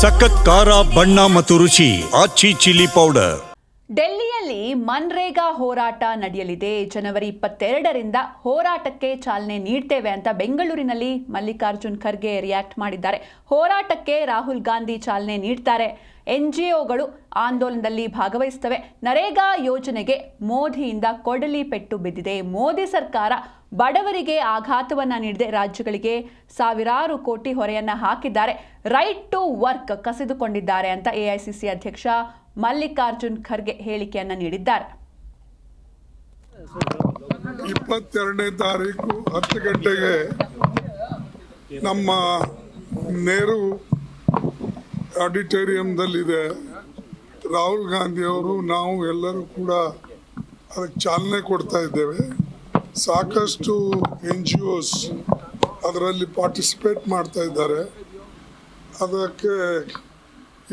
ಸಖತ್ ಖಾರ, ಬಣ್ಣ ಮತ್ತು ರುಚಿ ಆಚಿ ಚಿಲ್ಲಿ ಪೌಡರ್. ಡೆಲ್ಲಿಯಲ್ಲಿ ಮನ್ರೇಗಾ ಹೋರಾಟ ನಡೆಯಲಿದೆ. ಜನವರಿ ಇಪ್ಪತ್ತೆರಡರಿಂದ ಹೋರಾಟಕ್ಕೆ ಚಾಲನೆ ನೀಡ್ತೇವೆ ಅಂತ ಬೆಂಗಳೂರಿನಲ್ಲಿ ಮಲ್ಲಿಕಾರ್ಜುನ್ ಖರ್ಗೆ ರಿಯಾಕ್ಟ್ ಮಾಡಿದ್ದಾರೆ. ಹೋರಾಟಕ್ಕೆ ರಾಹುಲ್ ಗಾಂಧಿ ಚಾಲನೆ ನೀಡ್ತಾರೆ. ಎನ್ ಜಿ ಒಗಳು ಆಂದೋಲನದಲ್ಲಿ ಭಾಗವಹಿಸುತ್ತವೆ. ನರೇಗಾ ಯೋಜನೆಗೆ ಮೋದಿಯಿಂದ ಕೊಡಲಿ ಪೆಟ್ಟು ಬಿದ್ದಿದೆ. ಮೋದಿ ಸರ್ಕಾರ ಬಡವರಿಗೆ ಆಘಾತವನ್ನ ನೀಡದೆ. ರಾಜ್ಯಗಳಿಗೆ ಸಾವಿರಾರು ಕೋಟಿ ಹೊರೆಯನ್ನು ಹಾಕಿದ್ದಾರೆ. ರೈಟ್ ಟು ವರ್ಕ್ ಕಸಿದುಕೊಂಡಿದ್ದಾರೆ ಅಂತ ಎಐಸಿಸಿ ಅಧ್ಯಕ್ಷ ಮಲ್ಲಿಕಾರ್ಜುನ್ ಖರ್ಗೆ ಹೇಳಿಕೆಯನ್ನ ನೀಡಿದ್ದಾರೆ. ಇಪ್ಪತ್ತೆರಡನೇ ತಾರೀಕು ಹತ್ತು ಗಂಟೆಗೆ ನಮ್ಮ ನೆಹರು ಆಡಿಟೋರಿಯಂದಲ್ಲಿದೆ ರಾಹುಲ್ ಗಾಂಧಿಯವರು ನಾವು ಎಲ್ಲರೂ ಕೂಡ ಅದಕ್ಕೆ ಚಾಲನೆ ಕೊಡ್ತಾ ಇದ್ದೇವೆ. ಸಾಕಷ್ಟು ಎನ್ ಜಿ ಒಸ್ ಅದರಲ್ಲಿ ಪಾರ್ಟಿಸಿಪೇಟ್ ಮಾಡ್ತಾ ಇದ್ದಾರೆ. ಅದಕ್ಕೆ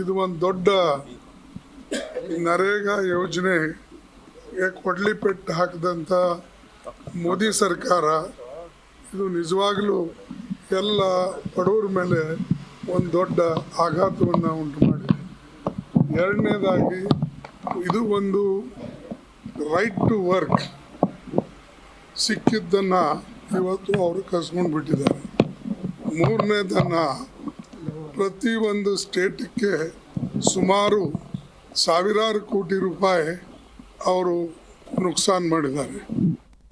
ಇದು ಒಂದು ದೊಡ್ಡ ನರೇಗಾ ಯೋಜನೆ ಕೊಡ್ಲಿ ಪೆಟ್ಟು ಹಾಕಿದಂಥ ಮೋದಿ ಸರ್ಕಾರ, ಇದು ನಿಜವಾಗಲೂ ಎಲ್ಲ ಬಡವರ ಮೇಲೆ ಒಂದು ದೊಡ್ಡ ಆಘಾತವನ್ನು ಉಂಟು ಮಾಡಿದೆ. ಎರಡನೇದಾಗಿ, ಇದು ಒಂದು ರೈಟ್ ಟು ವರ್ಕ್ ಸಿಕ್ಕಿದ್ದನ್ನು ಇವತ್ತು ಅವರು ಕಸ್ಕೊಂಡು ಬಿಟ್ಟಿದ್ದಾರೆ. ಮೂರನೇದನ್ನು ಪ್ರತಿಯೊಂದು ಸ್ಟೇಟಕ್ಕೆ ಸುಮಾರು ಸಾವಿರಾರು ಕೋಟಿ ರೂಪಾಯಿ ಅವರು ನುಕ್ಸಾನ್ ಮಾಡಿದ್ದಾರೆ.